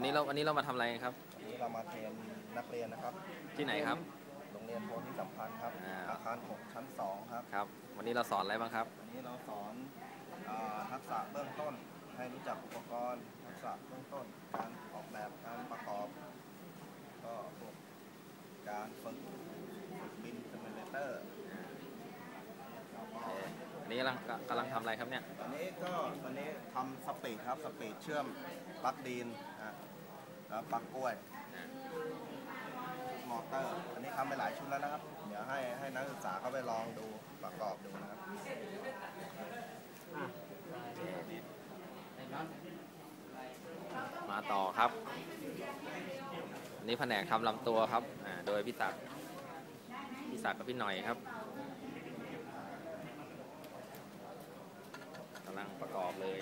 วันนี้เราวันนี้เรามาทำอะไรกันครับ วันนี้เรามาเทรนนักเรียนนะครับ ที่ไหนครับ โรงเรียนโพธิสัมพันธ์ครับ อ่า อาคาร 6 ชั้น 2 ครับ ครับ วันนี้เราสอนอะไรบ้างครับ วันนี้เราสอนอาทักษะเบื้องต้น ให้รู้จักอุปกรณ์ ทักษะเบื้องต้น การออกแบบการประกอบ ก็พวกการฝึกบินซิมูเลเตอร์ โอเควันนี้กำ ลังกำลังทำอะไรครับเนี่ยวันนี้ก็วันนี้ทำสปีดครับสปีดเชื่อมปลั๊กดีนอะแล้วปลั๊กกล้วยมอเตอร์อันนี้ทำไปหลายชุดแล้วนะครับ เดี๋ยวให้ให้นักศึกษาเขาไปลองดูประกอบดูนะครับมาต่อครับอันนี้แผนกทำลำตัวครับอ่าโดยพี่ศักดิ์พี่ศักดิ์กับพี่หน่อยครับกำลังประกอบ เลย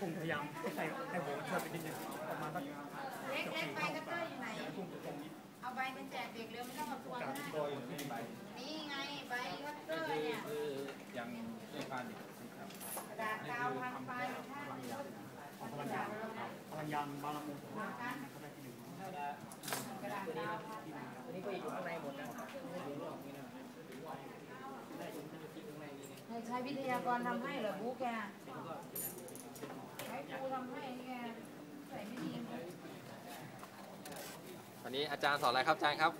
ผมพยายามใส่ให้ผมช่วยไปนิดนึงประมาณสักเล็กเล็กใบคัตเตอร์อยู่ไหน เอาใบเป็นแจกเด็กเร็วไม่ต้องมาทวงนะนี่ไงใบคัตเตอร์เนี่ย ยังไม่ผ่านกระดาษกาวพันไฟถ้า ของพลังยาน พลังบางละมุงเขาได้ที่หนึ่งกระดาษกาวนี้ก็อยู่ข้างในหมดนะใช้วิทยากรทำให้เหรอบุ๊กแกให้ครูทำให้แกใส่ไม่ดีนะวันนี้อาจารย์สอนอะไรครับอาจารย์ครับ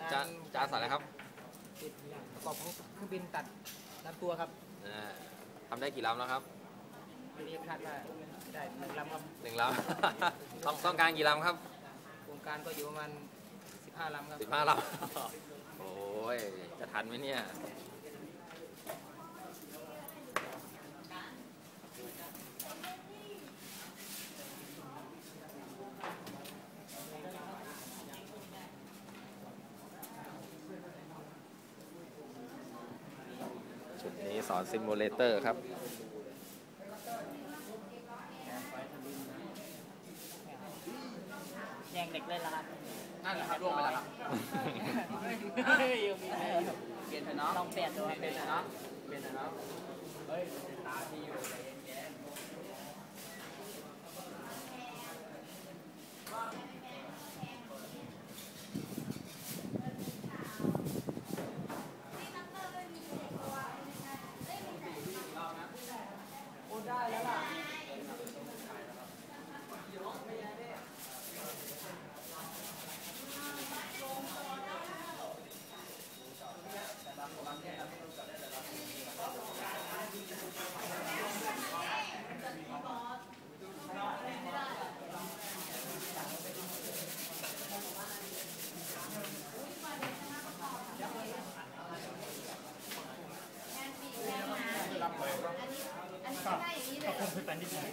อาจารย์อาจารย์สอนอะไรครับประกอบของเครื่องบินตัดลำตัวครับทำได้กี่ลำแล้วครับวันนี้คาดว่า ได้หนึ่งลำครับหนึ่งลำ ต้องต้องการกี่ลำครับโครงการก็อยู่ประมาณ15ลำครับสิบห้าลำ โอ้ย จะทันไหมเนี่ยชุดนี้สอนซิมูเลเตอร์ครับ ย่งเด็กเล่นแล้วครับนั่นแหละครับล่วงไปแล้วครับเฮ้ยยังมีอยู่เปลี่ยนเถอะเนาะต้องเปลี่ยนตัวเปลี่ยนเถอะเนาะเปลี่ยนเถอะเนาะเฮ้ยตาที่อยู่ใจเย็นๆอัน นี้ก็ได้อย่างนี้เลก็ยคงขึ้นไปนิดนึง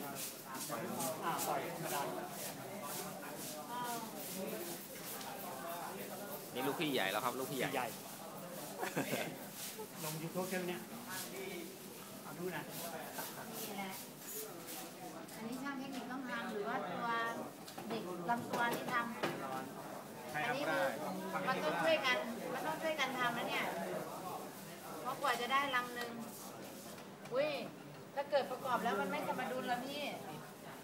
อ่าปล่อยธรรมดานี่ลูกพี่ใหญ่แล้วครับ ลูกพี่ใหญ่ ใหญ่ลงยูทูบเช่นเนี้ยเอาดูนะนี่แหละอันนี้ช่างเทคนิคต้องทำหรือว่าตัวเด็กลำตัวนี่ทำใครอันทำนี้ก็คืได้อมันต้องช่วยกัน มันต้องช่วยกันทำนะเนี่ย เพราะกว่าจะได้ลำหนึ่งอุ้ย ถ้าเกิดประกอบแล้วมันไม่สมดุลละพี่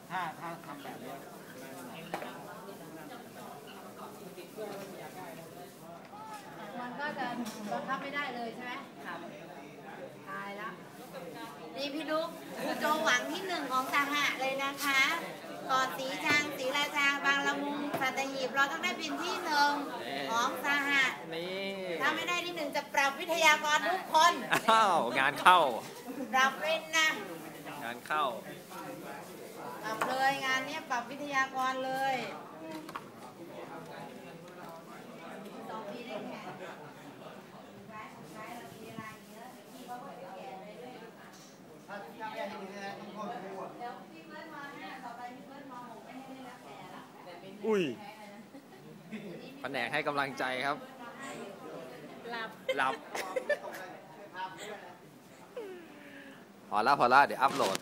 ถ้าถ้าทำแบบนี้มันก็จะบังคับไม่ได้เลยใช่ไหมครับตายแล้วนี่พี่ลูกครูโจหวังที่หนึ่งของสหะเลยนะคะ ก่อนสีชางสีราชาบางละมุงสัตหีบเราต้องได้เป็นที่หนึ่งของสหะนี่ถ้าไม่ได้ที่หนึ่งจะปรับวิทยากรทุกคนอ้าวงานเข้าปรับเป็นนะงานเข้าปรับเลยงานนี้ปรับวิทยากรเลยสองปีได้แค่ท้ายสุดท้ายเรามีเวลาเยอะพี่เขาก็จะแก่เลยด้วยแล้วพี่เบิร์ดมห้าต่อไปพี่เบิร์ดมหกไม่ให้ได้รับแก่ละ อุ้ยแผนกให้กำลังใจครับ หลับ หลับ พอละพอละเดี๋ยวอัพโหลด